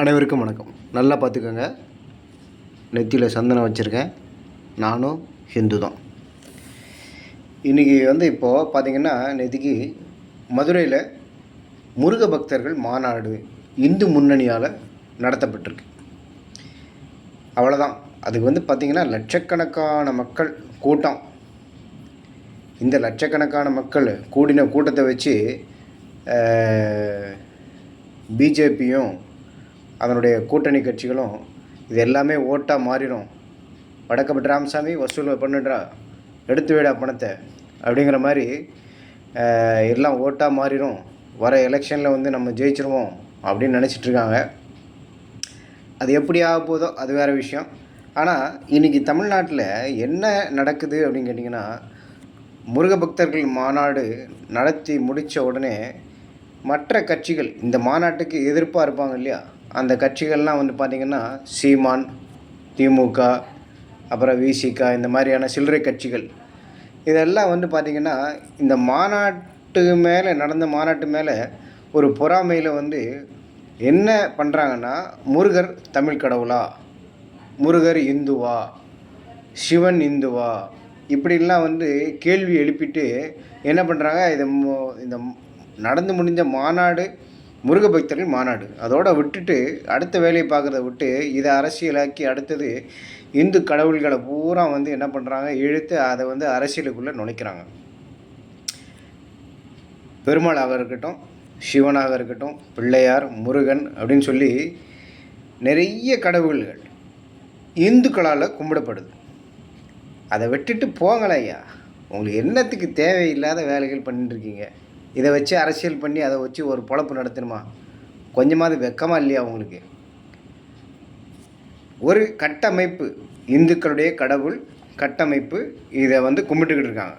அனைவருக்கும் வணக்கம். நல்லா பார்த்துக்கோங்க. நெத்தியில் சந்தனம் வச்சுருக்கேன். நானும் ஹிந்து தான் இன்றைக்கி வந்து இப்போது பார்த்தீங்கன்னா நெத்திக்கு மதுரையில் முருக பக்தர்கள் மாநாடு இந்து முன்னணியால் நடத்தப்பட்டிருக்கு. அவ்வளோதான் அதுக்கு வந்து பார்த்திங்கன்னா லட்சக்கணக்கான மக்கள் கூட்டம். இந்த லட்சக்கணக்கான மக்கள் கூடின கூட்டத்தை வச்சு பிஜேபியும் அதனுடைய கூட்டணி கட்சிகளும் இது எல்லாமே ஓட்டாக மாறிடும். வடக்கப்பட்ட ராமசாமி வசூல் பண்ணுன்றா எடுத்து விடா பணத்தை அப்படிங்கிற மாதிரி எல்லாம் ஓட்டாக மாறிடும். வர எலெக்ஷனில் வந்து நம்ம ஜெயிச்சிருவோம் அப்படின்னு நினச்சிட்டு இருக்காங்க அது எப்படி ஆக போதோ அது வேறு விஷயம். ஆனால் இன்றைக்கி தமிழ்நாட்டில் என்ன நடக்குது அப்படின்னு கேட்டிங்கன்னா முருக பக்தர்கள் மாநாடு நடத்தி முடித்த உடனே மற்ற கட்சிகள் இந்த மாநாட்டுக்கு எதிர்ப்பாக இருப்பாங்க இல்லையா? அந்த கட்சிகள்லாம் வந்து பார்த்திங்கன்னா சீமான் திமுக அப்புறம் விசிக இந்த மாதிரியான சில்லறை கட்சிகள். இதெல்லாம் வந்து பார்த்திங்கன்னா இந்த மாநாட்டு மேலே நடந்த மாநாட்டு மேலே ஒரு பொறாமையில் வந்து என்ன பண்ணுறாங்கன்னா முருகர் தமிழ் கடவுளா? முருகர் இந்துவா? சிவன் இந்துவா? இப்படிலாம் வந்து கேள்வி எழுப்பிட்டு என்ன பண்ணுறாங்க இதை இந்த நடந்து முடிஞ்ச மாநாடு முருக பக்தர்கள் மாநாடு. அதோட விட்டுட்டு அடுத்த வேலையை பார்க்குறத விட்டு இதை அரசியலாக்கி அடுத்தது இந்து கடவுள்களை பூரா வந்து என்ன பண்ணுறாங்க இழுத்து அதை வந்து அரசியலுக்குள்ளே நுழைக்கிறாங்க. பெருமாளாக இருக்கட்டும் சிவனாக இருக்கட்டும் பிள்ளையார் முருகன் அப்படின்னு சொல்லி நிறைய கடவுள்கள் இந்துக்களால் கும்பிடப்படுது. அதை விட்டுட்டு போங்களேன் ஐயா உங்களுக்கு என்னத்துக்கு தேவையில்லாத வேலைகள் பண்ணிட்டுருக்கீங்க இதை வச்சு அரசியல் பண்ணி அதை வச்சு ஒரு பொழப்பு நடத்தணுமா? கொஞ்சமாவது வெக்கமாக இல்லையா உங்களுக்கு? ஒரு கட்டமைப்பு இந்துக்களுடைய கடவுள் கட்டமைப்பு இதை வந்து கும்பிட்டுக்கிட்டு இருக்காங்க.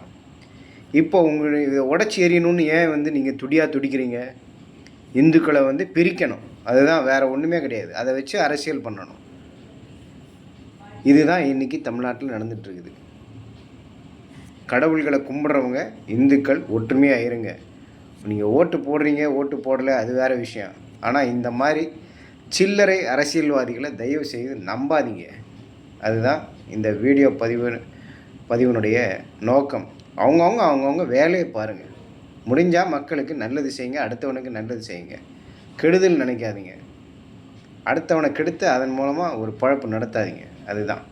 இப்போ உங்களுடைய இதை உடச்சி எறியணும்னு ஏன் வந்து நீங்கள் துடியாக துடிக்கிறீங்க? இந்துக்களை வந்து பிரிக்கணும். அதுதான் வேறு ஒன்றுமே கிடையாது. அதை வச்சு அரசியல் பண்ணணும். இதுதான் இன்றைக்கி தமிழ்நாட்டில் நடந்துகிட்ருக்குது கடவுள்களை கும்பிட்றவங்க இந்துக்கள் ஒற்றுமையாக இருங்க. நீங்கள் ஓட்டு போடுறீங்க ஓட்டு போடலை அது வேறு விஷயம். ஆனால் இந்த மாதிரி சில்லறை அரசியல்வாதிகளை தயவு செய்து நம்பாதீங்க. அதுதான் இந்த வீடியோ பதிவு பதிவினுடைய நோக்கம். அவங்கவுங்க அவங்கவுங்க வேலையை பாருங்கள் முடிஞ்சால் மக்களுக்கு நல்லது செய்யுங்க அடுத்தவனுக்கு நல்லது செய்யுங்க. கெடுதல் நினைக்காதீங்க. அடுத்தவனை கெடுத்து அதன் மூலமாக ஒரு பழப்பு நடத்தாதீங்க. அதுதான்.